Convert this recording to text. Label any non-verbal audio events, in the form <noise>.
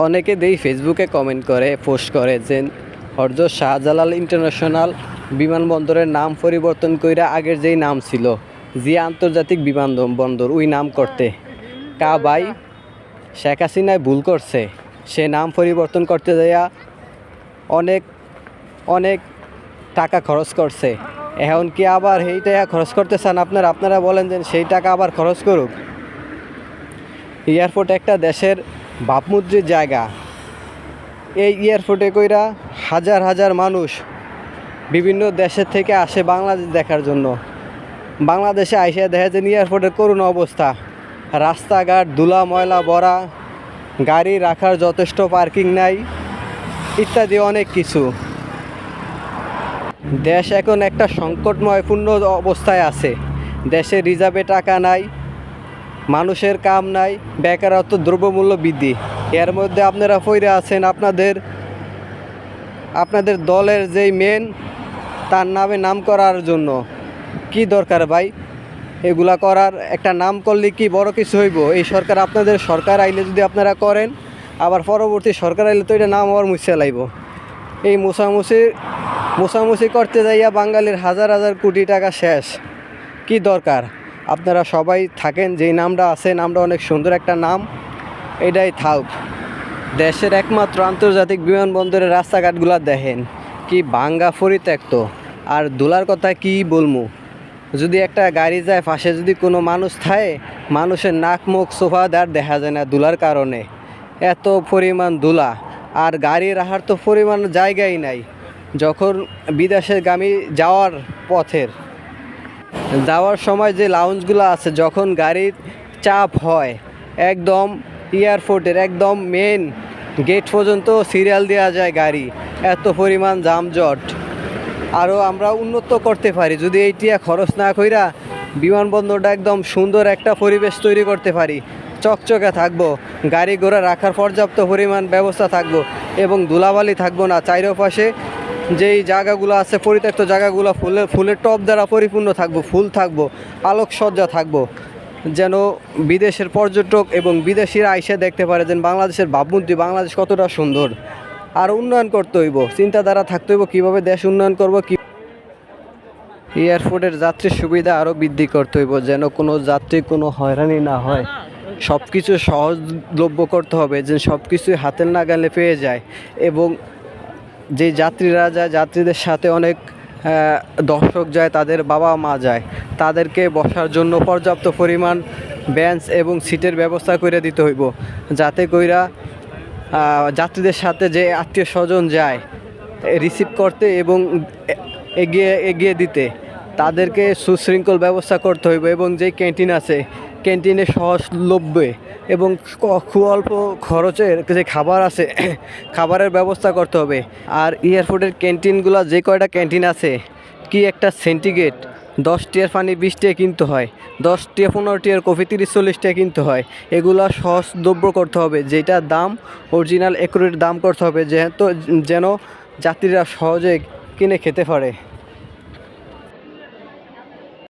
অনেকে দেই ফেসবুকে কমেন্ট করে পোস্ট করে যে, হরজ শাহজালাল ইন্টারন্যাশনাল বিমানবন্দরের নাম পরিবর্তন কইরা আগের যেই নাম ছিল জি আন্তর্জাতিক বিমানবন্দর ওই নাম করতে। কা ভাই শেখ হাসিনায় ভুল করছে। সে নাম পরিবর্তন করতে যাইয়া অনেক অনেক টাকা খরচ করছে। এখন কি আবার সেই টাকা খরচ করতে চান আপনারা? আপনারা বলেন যে সেই টাকা আবার খরচ করুক। এয়ারপোর্ট একটা দেশের ভাবমুদ্রির জায়গা। এই এয়ারপোর্টে কইরা হাজার হাজার মানুষ বিভিন্ন দেশের থেকে আসে বাংলাদেশ দেখার জন্য। বাংলাদেশে আইসা দেখা যায় এয়ারপোর্টের করুণ অবস্থা। রাস্তাঘাট, ধুলা, ময়লা ভরা গাড়ি রাখার যথেষ্ট পার্কিং নাই, ইত্যাদি অনেক কিছু। দেশ এখন একটা সংকটময়পূর্ণ অবস্থায় আছে। দেশে রিজার্ভে টাকা নাই মানুষের কাম নাই বেকারত্ব দ্রব্যমূল্য বৃদ্ধি। এর মধ্যে আপনারা ফইরে আছেন আপনাদের আপনাদের দলের যেই মেন তার নামে নাম করার জন্য। কি দরকার ভাই? এগুলা করার একটা নাম করলে কি বড় কিছু হইব? এই সরকার আপনাদের সরকার আইলে যদি আপনারা করেন, আবার পরবর্তী সরকার আইলে তো এটা নাম আবার মুছে লাইব। এই মোছামুছি মোছামুছি করতে যাইয়া বাঙালির হাজার হাজার কোটি টাকা শেষ। কি দরকার? আপনারা সবাই থাকেন, যেই নামটা আছে, নামটা অনেক সুন্দর একটা নাম। এটাই থাউক। দেশের একমাত্র আন্তর্জাতিক বিমানবন্দরের রাস্তাঘাটগুলো দেখেন, কি ভাঙ্গা পরিত্যক্ত। আর দোলার কথা কি বলব যদি একটা গাড়ি যায়, পাশে যদি কোনো মানুষ থাকে, মানুষের নাক, মুখ, সোফা আর দেখা যায় না দুলার কারণে। এত পরিমাণ দুলা, আর গাড়ি রাখার তো পরিমাণ জায়গাই নাই। যখন বিদেশের গামী যাওয়ার পথের যাওয়ার সময় যে লাউঞ্জগুলো আছে, যখন গাড়ির চাপ হয়, একদম এয়ারপোর্টের একদম মেন গেট পর্যন্ত সিরিয়াল দেওয়া যায় গাড়ি। এত পরিমাণ যানজট আরও আমরা উন্নত করতে পারি। যদি এইটিয়া খরচ না কইরা বিমানবন্দরটা একদম সুন্দর একটা পরিবেশ তৈরি করতে পারি, চকচকে থাকব, গাড়ি ঘোড়া রাখার পর্যাপ্ত পরিমাণ ব্যবস্থা থাকব এবং ধুলাবালি থাকব না, চারিপাশে যেই জায়গাগুলো আছে, পরিত্যক্ত জায়গাগুলো, ফুলে, ফুলের টপ দ্বারা পরিপূর্ণ থাকব, ফুল থাকব, আলোকসজ্জা থাকব। যেন বিদেশের পর্যটক এবং বিদেশিরা আইসে দেখতে পারে যেন বাংলাদেশের ভাবমূর্তি বাংলাদেশ কতটা সুন্দর। আর উন্নয়ন করতে হইব, চিন্তাধারা থাকতে হইব, কীভাবে দেশ উন্নয়ন করব, কী এয়ারপোর্টের যাত্রীর সুবিধা আরও বৃদ্ধি করতে হইব, যেন কোনো যাত্রী কোনো হয়রানি না হয়। সব কিছু সহজলভ্য করতে হবে যেন সব কিছুই হাতের নাগালে পেয়ে যায়। এবং যে যাত্রীরা যায়, যাত্রীদের সাথে অনেক দর্শক যায়, তাদের বাবা মা যায়। তাদেরকে বসার জন্য পর্যাপ্ত পরিমাণ বেঞ্চ এবং সিটের ব্যবস্থা করে দিতে হইব। যাতে কইরা যাত্রীদের সাথে যে আত্মীয় স্বজন যায় রিসিভ করতে এবং এগিয়ে এগিয়ে দিতে। তাদেরকে সুশৃঙ্খল ব্যবস্থা করতে হইব এবং যে ক্যান্টিন আছে, ক্যান্টিনে সহজলভ্যে এবং খুব অল্প খরচের যে খাবার আছে, <coughs> খাবারের ব্যবস্থা করতে হবে। আর এয়ারপোর্টের ক্যান্টিনগুলো যে কয়টা ক্যান্টিন আছে, কি একটা সেন্টিগ্রেড, দশ টিয়ার পানি বিশ টিয়া কিনতে হয়, দশ টিয়া পনেরো টিয়ার কফি তিরিশ চল্লিশ টাকা কিনতে হয়। এগুলো সহজলভ্য করতে হবে যেটার দাম, অরিজিনাল একুরেট দাম করতে হবে, যেহেতু যেন যাত্রীরা সহজে কিনে খেতে পারে।